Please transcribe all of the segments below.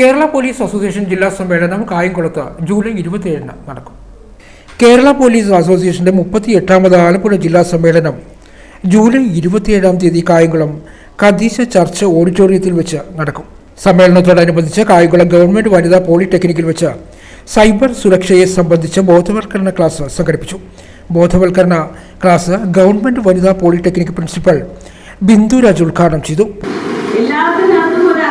Kerala police association ജില്ലാ സമ്മേളനം കായംകുളത്ത് ജൂലൈ ഇരുപത്തിയേഴിന് നടക്കും. കേരള പോലീസ് അസോസിയേഷന്റെ മുപ്പത്തി എട്ടാമത് ആലപ്പുഴ ജില്ലാ സമ്മേളനം ജൂലൈ ഇരുപത്തിയേഴാം തീയതി കായംകുളം കദീശ ചർച്ച് ഓഡിറ്റോറിയത്തിൽ വെച്ച് നടക്കും. സമ്മേളനത്തോടനുബന്ധിച്ച് കായംകുളം ഗവൺമെന്റ് വനിതാ പോളിടെക്നിക്കിൽ വെച്ച് സൈബർ സുരക്ഷയെ സംബന്ധിച്ച് ബോധവൽക്കരണ ക്ലാസ് സംഘടിപ്പിച്ചു. ബോധവൽക്കരണ ക്ലാസ് ഗവൺമെന്റ് വനിതാ പോളിടെക്നിക് പ്രിൻസിപ്പൽ ബിന്ദുരാജ് ഉദ്ഘാടനം ചെയ്തു. എല്ലാത്തിനകത്തും ഒരു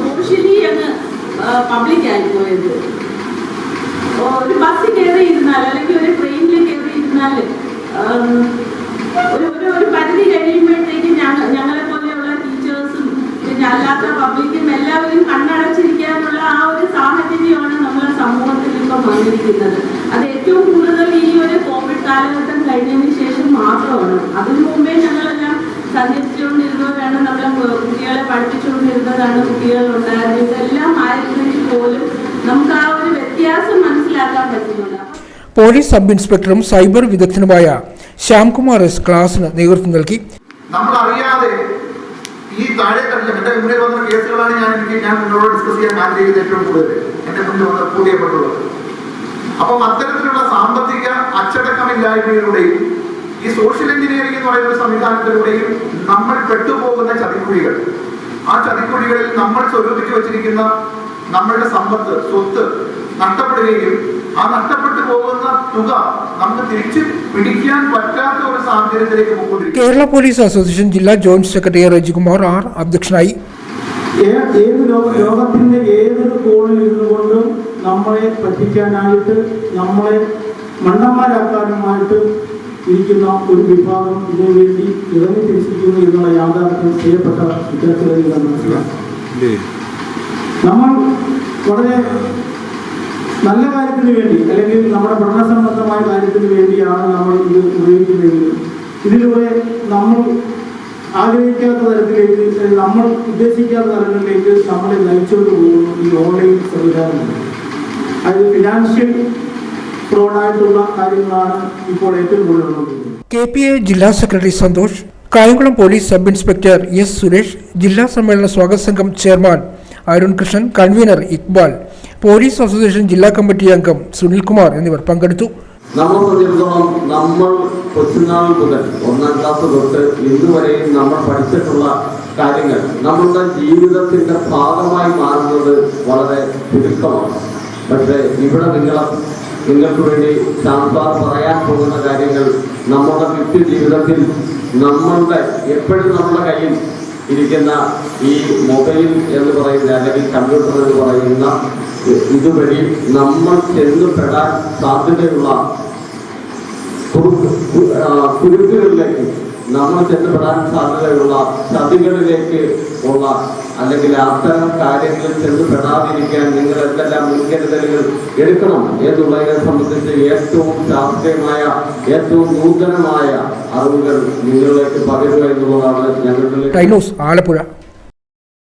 സോഷ്യലി അങ്ങ് പബ്ലിക് ആയി പോയത് ഒരു ബസ്സിൽ കയറി ഇരുന്നാൽ അല്ലെങ്കിൽ ഒരു ട്രെയിനിൽ കയറി ഇരുന്നാൽ ഒരു ഒരു ഒരു പരിധി കഴിയുമ്പോഴത്തേക്കും ഞങ്ങൾ ഞങ്ങളെ പോലെയുള്ള ടീച്ചേഴ്സും പിന്നെ അല്ലാത്ത പബ്ലിക്കും എല്ലാവരും കണ്ണടച്ചിരിക്കാനുള്ള ആ ഒരു സാഹചര്യമാണ് നമ്മുടെ സമൂഹത്തിൽ ഇപ്പം വന്നിരിക്കുന്നത്. അത് ഏറ്റവും കൂടുതൽ ഈ ഒരു കോവിഡ് കാലഘട്ടം കഴിഞ്ഞതിന് ശേഷം മാത്രമാണ്. അതിനു മുമ്പേ ഞങ്ങളെല്ലാം സഞ്ചരിച്ചുകൊണ്ടിരുന്നവരാണ് നമ്മളെ കുട്ടികളെ കുട്ടികളെ പഠിപ്പിച്ചുകൊണ്ടിരുന്നതാണ് കുട്ടികൾ ഉണ്ടായിരുന്നത് ഇതെല്ലാം ആയിരുന്നെങ്കിൽ പോലും നമുക്ക് ആ ഒരു വ്യത്യാസം മനസ്സിലാക്കാൻ പറ്റുന്നുണ്ട്. പോലീസ് സബ് ഇൻസ്പെക്ടറും സൈബർ വിദഗ്ധനുമായ ശ്യാംകുമാർ എസ് ക്ലാസിന് നേതൃത്വം നൽകി. നമ്മൾ അറിയാതെ ഈ താഴെ എന്റെ മുന്നിൽ വന്ന കേസുകളാണ് ഞാൻ എനിക്ക് ഞാൻ നിങ്ങളോട് ഡിസ്കസ് ചെയ്യാൻ ആഗ്രഹിക്കുന്നത് ഏറ്റവും കൂടുതൽ എന്റെ മുന്നിൽ വന്ന റിപ്പോർട്ട് ചെയ്യപ്പെട്ടുള്ളത് അപ്പം അത്തരത്തിലുള്ള സാമ്പത്തിക അച്ചടക്കമില്ലായ്മയിലൂടെയും ഈ സോഷ്യൽ എഞ്ചിനീയറിംഗ് എന്ന് പറയുന്ന സംവിധാനത്തിലൂടെയും നമ്മൾ പെട്ടുപോകുന്ന ചതിക്കുഴികൾ ആ ചതിക്കുഴികളിൽ നമ്മൾ സ്വരൂപിച്ചു വെച്ചിരിക്കുന്ന നമ്മളുടെ സമ്പത്ത് സ്വത്ത് നഷ്ടപ്പെടുകയും ആ നഷ്ടപ്പെട്ടു പോകുന്ന തുക നമുക്ക് തിരിച്ച് പിടിക്കാൻ പറ്റാത്ത ഒരു സാഹചര്യത്തിലേക്ക് പോകുന്നു കേരള പോലീസ് അസോസിയേഷൻ ജില്ലാ ജോയിന്റ് സെക്രട്ടറി രജികുമാർ ആർ അധ്യക്ഷനായി. ഏത് ലോക ലോകത്തിന്റെ ഏതൊരു കോണിൽ ഇരുന്നുകൊണ്ടും നമ്മളെ പറ്റിക്കാനായിട്ട് നമ്മളെ മണ്ടന്മാരാക്കാനുമായിട്ട് ഇരിക്കുന്ന ഒരു വിഭാഗം ഇതിനു വേണ്ടി ഇറങ്ങി തിരിച്ചിരിക്കുന്നു എന്നുള്ള യാഥാർത്ഥ്യം ചെയ്യപ്പെട്ട വിദ്യാർത്ഥികളിൽ നിന്ന് മനസ്സിലാക്കാം നമ്മൾ വളരെ നല്ല കാര്യത്തിന് വേണ്ടി അല്ലെങ്കിൽ നമ്മുടെ പഠന സംബന്ധമായ കാര്യത്തിന് വേണ്ടിയാണ് നമ്മൾ ഇത് ഉപയോഗിക്കുന്നതെങ്കിലും ഇതിലൂടെ നമ്മൾ ആഗ്രഹിക്കാത്ത തരത്തിലേക്ക് നമ്മൾ ഉദ്ദേശിക്കാത്ത തരത്തിലേക്ക് നമ്മളെ നയിച്ചുകൊണ്ട് പോകുന്നു ഈ ഓൺലൈൻ സംവിധാനം അതായത് ഫിനാൻഷ്യൽ ഫ്രോഡായിട്ടുള്ള കാര്യങ്ങളാണ് ഇപ്പോൾ ഏറ്റവും കൂടുതൽ കെ പി എ ജില്ലാ secretary Santhosh Kayamkulam police sub inspector S Suresh ജില്ലാ സമ്മേളന സ്വാഗത സംഘം chairman Arun Krishnan convener Iqbal police association ജില്ലാ കമ്മിറ്റി അംഗം സുനിൽകുമാർ എന്നിവർ പങ്കെടുത്തു. നമ്മൾ സംബന്ധിച്ചിടത്തോളം നമ്മൾ കൊച്ചുനാൾ മുതൽ ഒന്നാം ക്ലാസ് തൊട്ട് ഇന്നുവരെയും നമ്മൾ പഠിച്ചിട്ടുള്ള കാര്യങ്ങൾ നമ്മളുടെ ജീവിതത്തിന്റെ ഭാഗമായി മാറുന്നത് വളരെ ചുരുക്കമാണ് പക്ഷേ ഇവിടെ നിങ്ങൾ നിങ്ങൾക്ക് വേണ്ടി ശാന്താർ പറയാൻ പോകുന്ന കാര്യങ്ങൾ നമ്മുടെ നിത്യ ജീവിതത്തിൽ നമ്മളുടെ എപ്പോഴും നമ്മുടെ കയ്യിൽ ഇരിക്കുന്ന ഈ മൊബൈൽ എന്ന് പറയുന്ന അല്ലെങ്കിൽ കമ്പ്യൂട്ടർ എന്ന് പറയുന്ന ഇതുവഴി നമ്മൾ ചെന്നുപെടാൻ സാധ്യതയുള്ള കുരുക്കുകളിലേക്ക് നമ്മൾ ചെന്നുപെടാൻ സാധ്യതയുള്ള ചതികളിലേക്ക് ഉള്ള അല്ലെങ്കിൽ അത്തരം കാര്യങ്ങളിൽ ചെന്നുപെടാതിരിക്കാൻ നിങ്ങൾ എന്തെല്ലാം മുൻകരുതലുകൾ എടുക്കണം എന്നുള്ളതിനെ സംബന്ധിച്ച് ഏറ്റവും ശാസ്ത്രീയമായ ഏറ്റവും നൂതനമായ അറിവുകൾ നിങ്ങളിലേക്ക് പകരുക എന്നുള്ളതാണ് ഞങ്ങളുടെ ആലപ്പുഴ.